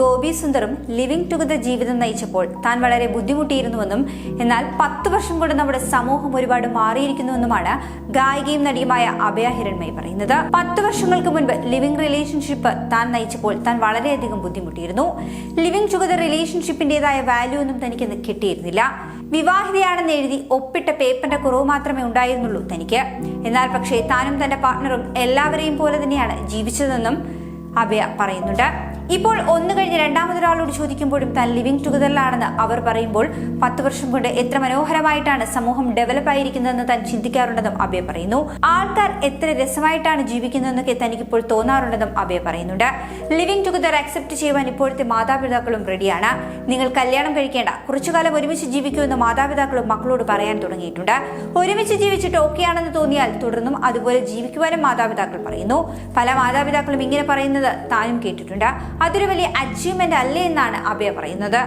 Gopi സുന്ദറും living together ജീവിതം നയിച്ചപ്പോൾ താൻ വളരെ ബുദ്ധിമുട്ടിയിരുന്നുവെന്നും എന്നാൽ പത്ത് വർഷം കൊണ്ട് നമ്മുടെ സമൂഹം ഒരുപാട് മാറിയിരിക്കുന്നുവെന്നുമാണ് ഗായികയും നടിയുമായ അഭയ ഹിരൺമയി പറയുന്നത്. പത്ത് വർഷങ്ങൾക്ക് മുൻപ് ലിവിംഗ് റിലേഷൻഷിപ്പ് താൻ നയിച്ചപ്പോൾ താൻ വളരെയധികം ബുദ്ധിമുട്ടിയിരുന്നു. ലിവിംഗ് ടുഗദർ റിലേഷൻഷിപ്പിന്റേതായ വാല്യൂ ഒന്നും തനിക്ക് കിട്ടിയിരുന്നില്ല. വിവാഹിതയാണെന്ന് എഴുതി ഒപ്പിട്ട പേപ്പറിന്റെ കുറവ് മാത്രമേ ഉണ്ടായിരുന്നുള്ളൂ തനിക്ക്. എന്നാൽ പക്ഷേ താനും തന്റെ പാർട്ട്ണറും എല്ലാവരെയും പോലെ തന്നെയാണ് ജീവിച്ചതെന്നും അഭയ പറയുന്നുണ്ട്. ഇപ്പോൾ ഒന്ന് കഴിഞ്ഞ് രണ്ടാമതൊരാളോട് ചോദിക്കുമ്പോഴും താൻ ലിവിംഗ് ടുഗദറിലാണെന്ന് അവർ പറയുമ്പോൾ പത്ത് വർഷം കൊണ്ട് എത്ര മനോഹരമായിട്ടാണ് സമൂഹം ഡെവലപ്പ് ആയിരിക്കുന്നതെന്ന് താൻ ചിന്തിക്കാറുണ്ടെന്നും അഭയ പറയുന്നു. ആൾക്കാർ എത്ര രസമായിട്ടാണ് ജീവിക്കുന്നതെന്നൊക്കെ തനിക്കിപ്പോൾ തോന്നാറുണ്ടെന്നും അഭയ പറയുന്നുണ്ട്. ലിവിംഗ് ടുഗദർ അക്സെപ്റ്റ് ചെയ്യുവാൻ ഇപ്പോഴത്തെ മാതാപിതാക്കളും റെഡിയാണ് നിങ്ങൾ കല്യാണം കഴിക്കേണ്ട കുറച്ചുകാലം ഒരുമിച്ച് ജീവിക്കുമെന്ന് മാതാപിതാക്കളും മക്കളോട് പറയാൻ തുടങ്ങിയിട്ടുണ്ട്. ഒരുമിച്ച് ജീവിച്ചിട്ട് ഓക്കെയാണെന്ന് തോന്നിയാൽ തുടർന്നും അതുപോലെ ജീവിക്കുവാനും മാതാപിതാക്കൾ പറയുന്നു. പല മാതാപിതാക്കളും ഇങ്ങനെ പറയുന്നത് താനും കേട്ടിട്ടുണ്ട്. അതൊരു വലിയ അച്ചീവ്മെന്റ് അല്ലേ എന്നാണ് അഭയ പറയുന്നത്.